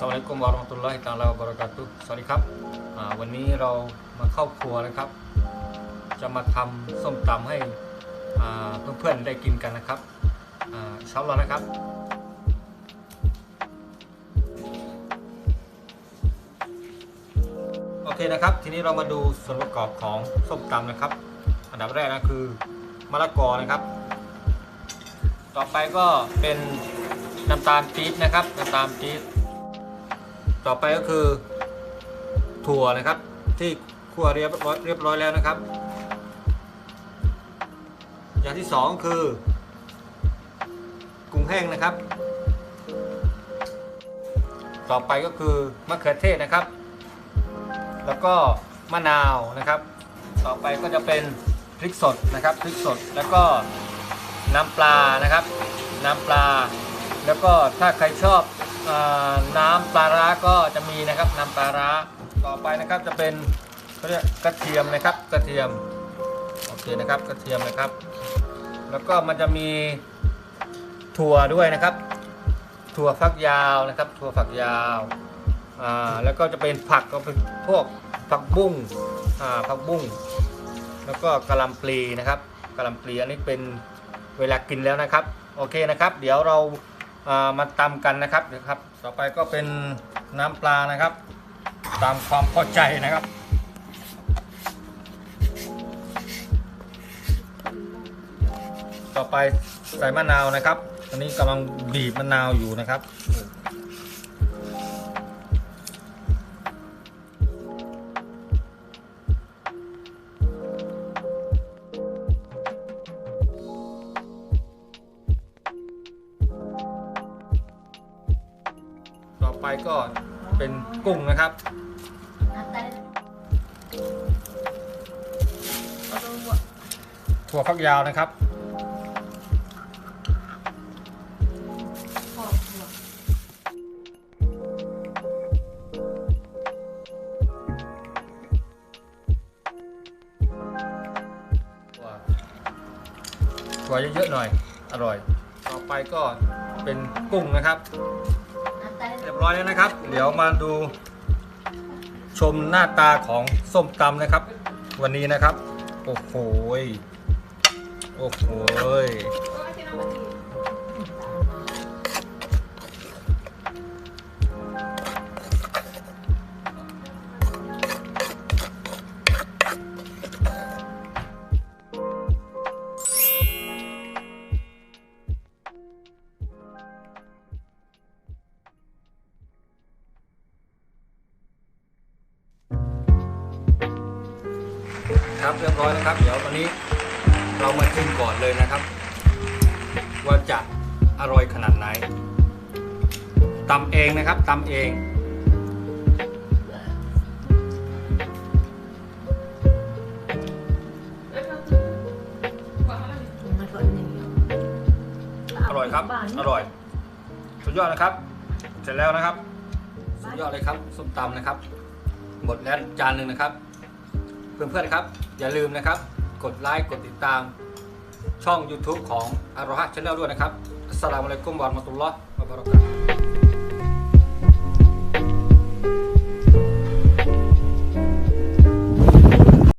สวัสดีกุมวารมตุลลอฮิตาลาบรากาตุสวัสดีครับวันนี้เรามาเข้าครัวนะครับ จะมาทำส้มตำให้เพื่อนๆได้กินกันนะครับเช้าแล้วนะครับโอเคนะครับ ทีนี้เรามาดูส่วนประกอบของส้มตำนะครับ อันดับแรกนะคือมะละกอนะครับ ต่อไปก็เป็นน้ำตาลปี๊บนะครับน้ำตาลปี๊บ ต่อไปก็คือถั่วนะครับที่คั่วเรียบร้อยเรียบร้อยแล้วนะครับ อย่างที่สองคือกุ้งแห้งนะครับ ต่อไปก็คือมะเขือเทศนะครับ แล้วก็มะนาวนะครับ ต่อไปก็จะเป็นพริกสดนะครับพริกสดแล้วก็น้ำปลานะครับ น้ำปลา แล้วก็ถ้าใครชอบ น้ำปลาร้าก็จะมีนะครับน้ำปลาร้าต่อไปนะครับจะเป็นเขาเรียกกระเทียมนะครับกระเทียมโอเคนะครับกระเทียมนะครับ แล้วก็มันจะมีถั่วด้วยนะครับ ถั่วฝักยาวนะครับ ถั่วฝักยาวอ่าแล้วก็จะเป็นผักก็เป็นพวกผักบุ้งอ่าผักบุ้งแล้วก็กะหล่ำปลีนะครับกะหล่ำปลีอันนี้เป็นเวลากินแล้วนะครับ โอเคนะครับ เดี๋ยวเราอ่า มาตำกันนะครับเดี๋ยวครับ ต่อไปก็เป็นน้ำปลานะครับ ตามความพอใจนะครับต่อไปใส่มะนาวนะครับ ตอนนี้กำลังบีบมะนาวอยู่นะครับ ไปก็เป็นกุ้งนะครับ ถั่วฝักยาวนะครับ ถั่วเยอะๆหน่อย อร่อย ต่อไปก็เป็นกุ้งนะครับ ร้อยแล้วนะครับ เดี๋ยวมาดูชมหน้าตาของส้มตำนะครับ วันนี้นะครับ โอ้โหโอ้โห ครับเรียบร้อยนะครับ เดี๋ยวตอนนี้เรามาชิมก่อนเลยนะครับ ว่าจะอร่อยขนาดไหนตำเองนะครับตำเองอร่อยครับ อร่อย สุดยอดนะครับ เสร็จแล้วนะครับ สุดยอดเลยครับส้มตำนะครับ หมดแล้วจานหนึ่งนะครับ เพื่อนๆครับ อย่าลืมนะครับ กดไลค์กดติดตาม ช่อง YouTube ของอาร h ฮ c ช n แนลด้วยนะครับอัสสลามุอะลัยกุมวะเราะห์มะตุลลอฮ์วะบะเราะกาตุฮ์